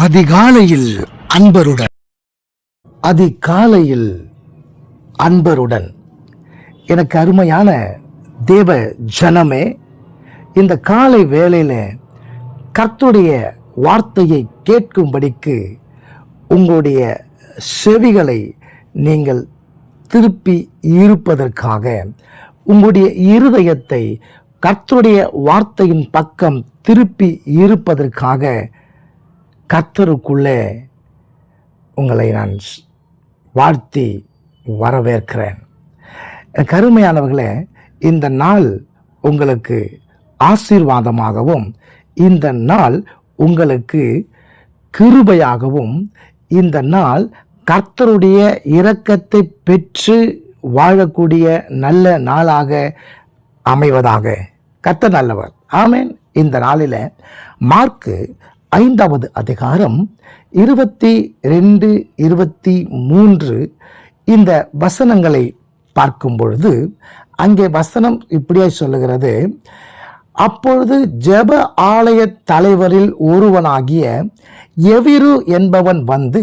அதிகாலையில் அன்பருடன். அதிகாலையில் அன்பருடன். எனக்கு அருமையான தேவ ஜனமே இந்த காலை வேளையில் கர்த்துடைய வார்த்தையை கேட்கும்படிக்கு உங்களுடைய செவிகளை நீங்கள் திருப்பி இருப்பதற்காக உங்களுடைய இருதயத்தை கர்த்தருடைய வார்த்தையின் பக்கம் திருப்பி இருப்பதற்காக கர்த்தருக்குள்ளே உங்களை நான் வாழ்த்தி வரவேற்கிறேன். கருமையானவர்களே இந்த நாள் உங்களுக்கு ஆசீர்வாதமாகவும் இந்த நாள் உங்களுக்கு கிருபையாகவும் இந்த நாள் கர்த்தருடைய இரக்கத்தை பெற்று வாழக்கூடிய நல்ல நாளாக அமைவதாக. கர்த்தர் நல்லவர். ஆமேன். இந்த நாளில் மார்க்கு ஐந்தாவது அதிகாரம் இருபத்தி ரெண்டு இருபத்தி மூன்று இந்த வசனங்களை பார்க்கும் பொழுது அங்கே வசனம் இப்படியே சொல்லுகிறது. அப்பொழுது ஜெப ஆலய தலைவரில் ஒருவனாகிய எவிரு என்பவன் வந்து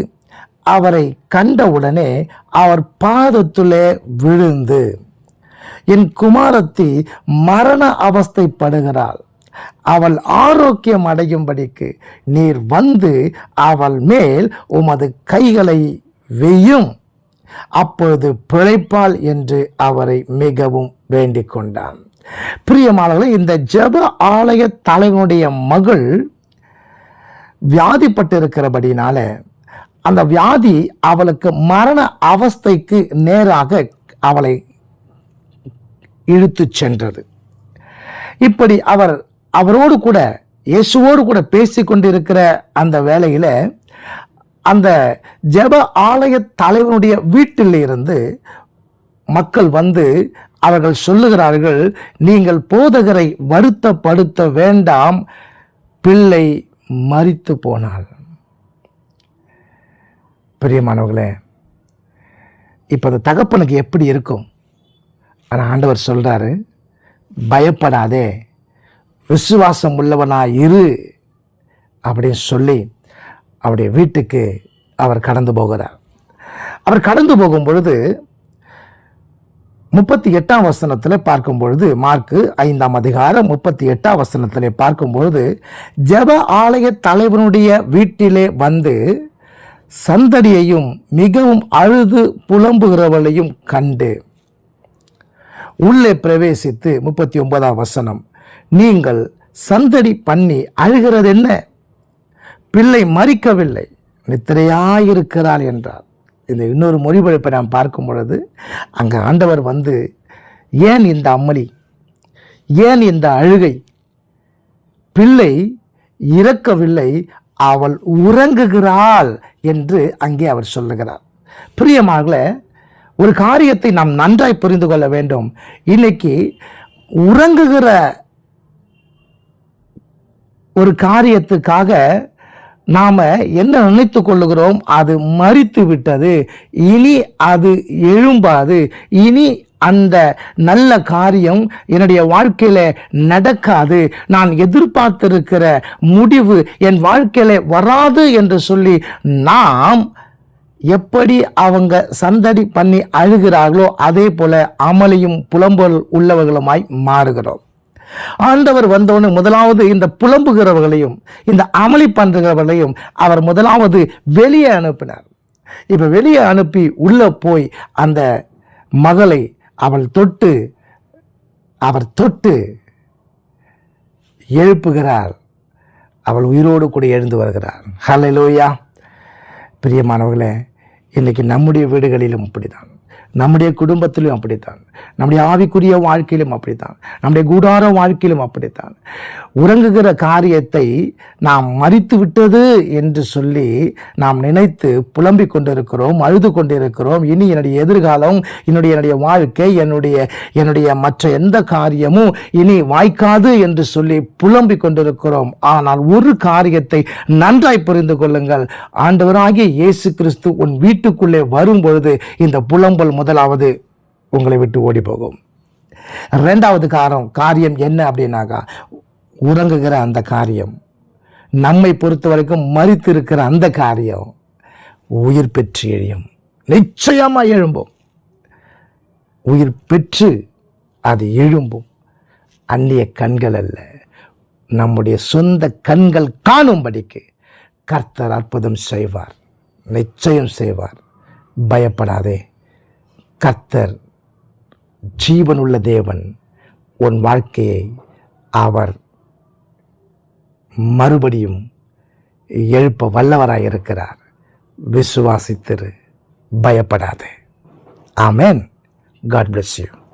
அவரை கண்டவுடனே அவர் பாதத்துள்ளே விழுந்து என் குமாரத்தி மரண அவஸ்தைப்படுகிறாள். அவள் ஆரோக்கியம் அடையும்படிக்கு நீர் வந்து அவள் மேல் உமது கைகளை வெய்யும். அப்பொழுது பிழைப்பாள் என்று அவரை மிகவும் வேண்டிக் கொண்டான். பிரியமானவர்களே இந்த ஜெப ஆலய தலைவனுடைய மகள் வியாதிப்பட்டிருக்கிறபடினால அந்த வியாதி அவளுக்கு மரண அவஸ்தைக்கு நேராக அவளை இழுத்துச் சென்றது. இப்படி அவர் அவரோடு கூட இயேசுவோடு கூட பேசி கொண்டிருக்கிற அந்த வேலையில் அந்த ஜெப ஆலய தலைவனுடைய வீட்டில் இருந்து மக்கள் வந்து அவர்கள் சொல்லுகிறார்கள் நீங்கள் போதகரை வருத்தப்படுத்த வேண்டாம் பிள்ளை மறித்து போனாள். பிரியமானவர்களே இப்போ அந்த தகப்பனுக்கு எப்படி இருக்கும்? ஆனால் ஆண்டவர் சொல்கிறாரு பயப்படாதே விசுவாசம் உள்ளவனா இரு அப்படின்னு சொல்லி அவருடைய வீட்டுக்கு அவர் கடந்து போகிறார். அவர் கடந்து போகும் பொழுது முப்பத்தி எட்டாம் வசனத்தில் பார்க்கும் பொழுது மார்க்கு ஐந்தாம் அதிகாரம் முப்பத்தி எட்டாம் வசனத்தில் பார்க்கும் பொழுது ஜெப ஆலய தலைவனுடைய வீட்டிலே வந்து சந்தடியையும் மிகவும் அழுது புலம்புகிறவளையும் கண்டு உள்ளே பிரவேசித்து முப்பத்தி ஒன்பதாம் வசனம் நீங்கள் சந்தடி பண்ணி அழுகிறது என்ன பிள்ளை மறிக்கவில்லை. நித்திரையாயிருக்கிறாள் என்றார். இந்த இன்னொரு மொழிபெயர்ப்பை நாம் பார்க்கும் பொழுது அங்கே ஆண்டவர் வந்து ஏன் இந்த அம்மளி ஏன் இந்த அழுகை? பிள்ளை இறக்கவில்லை அவள் உறங்குகிறாள் என்று அங்கே அவர் சொல்லுகிறார். பிரியமாகல ஒரு காரியத்தை நாம் நன்றாய் புரிந்து கொள்ள வேண்டும். இன்னைக்கு உறங்குகிற ஒரு காரியத்துக்காக நாம் என்ன நினைத்து கொள்ளுகிறோம்? அது மறித்து விட்டது. இனி அது எழும்பாது. இனி அந்த நல்ல காரியம் என்னுடைய வாழ்க்கையில் நடக்காது. நான் எதிர்பார்த்திருக்கிற முடிவு என் வாழ்க்கையில் வராது என்று சொல்லி நாம் எப்படி அவங்க சந்தடி பண்ணி அழுகிறார்களோ அதே போல அமளியும் புலம்பல் உள்ளவர்களுமாய் மாறுகிறோம். ஆண்டவர் வந்தவொடனே முதலாவது இந்த புலம்புகிறவர்களையும் இந்த அமளி பண்ணுகிறவர்களையும் அவர் முதலாவது வெளியே அனுப்பினார். இப்போ வெளியே அனுப்பி உள்ளே போய் அந்த மகளை அவள் தொட்டு அவர் தொட்டு எழுப்புகிறார். அவள் உயிரோடு கூட எழுந்து வருகிறார். ஹலலோயா பிரியமானவர்களே இன்னைக்கு நம்முடைய வீடுகளிலும் அப்படித்தான் நம்முடைய குடும்பத்திலும் அப்படித்தான். நம்முடைய ஆவிக்குரிய வாழ்க்கையிலும் அப்படித்தான். நம்முடைய கூடார வாழ்க்கையிலும் அப்படித்தான். உறங்குகிற காரியத்தை நாம் மறித்து விட்டது என்று சொல்லி நாம் நினைத்து புலம்பிக் கொண்டிருக்கிறோம் அழுது கொண்டிருக்கிறோம். இனி என்னுடைய எதிர்காலம் என்னுடைய என்னுடைய வாழ்க்கை என்னுடைய என்னுடைய மற்ற எந்த காரியமும் இனி வாய்க்காது என்று சொல்லி புலம்பிக் கொண்டிருக்கிறோம். ஆனால் ஒரு காரியத்தை நன்றாய் புரிந்து கொள்ளுங்கள். ஆண்டவராகிய இயேசு கிறிஸ்து உன் வீட்டுக்குள்ளே வரும்பொழுது இந்த புலம்பல் முதலாவது உங்களை விட்டு ஓடி போகும். ரெண்டாவது காரம் காரியம் என்ன அப்படின்னாக்கா உறங்குகிற அந்த காரியம். நம்மை பொறுத்த வரைக்கும் மறித்து இருக்கிற அந்த காரியம் உயிர் பெற்று எழியும் நிச்சயமாக எழும்பும். உயிர் பெற்று அது எழும்பும். அந்நிய கண்கள் அல்ல. நம்முடைய சொந்த கண்கள் காணும்படிக்கு கர்த்தர் அற்புதம் செய்வார். நிச்சயம் செய்வார். பயப்படாதே. கர்த்தர் ஜீவனுள்ள தேவன் உன் வாழ்க்கையை அவர் மறுபடியும் எழுப்ப வல்லவராக இருக்கிறார். விசுவாசித்திரு பயப்படாதே. ஆமேன். God bless you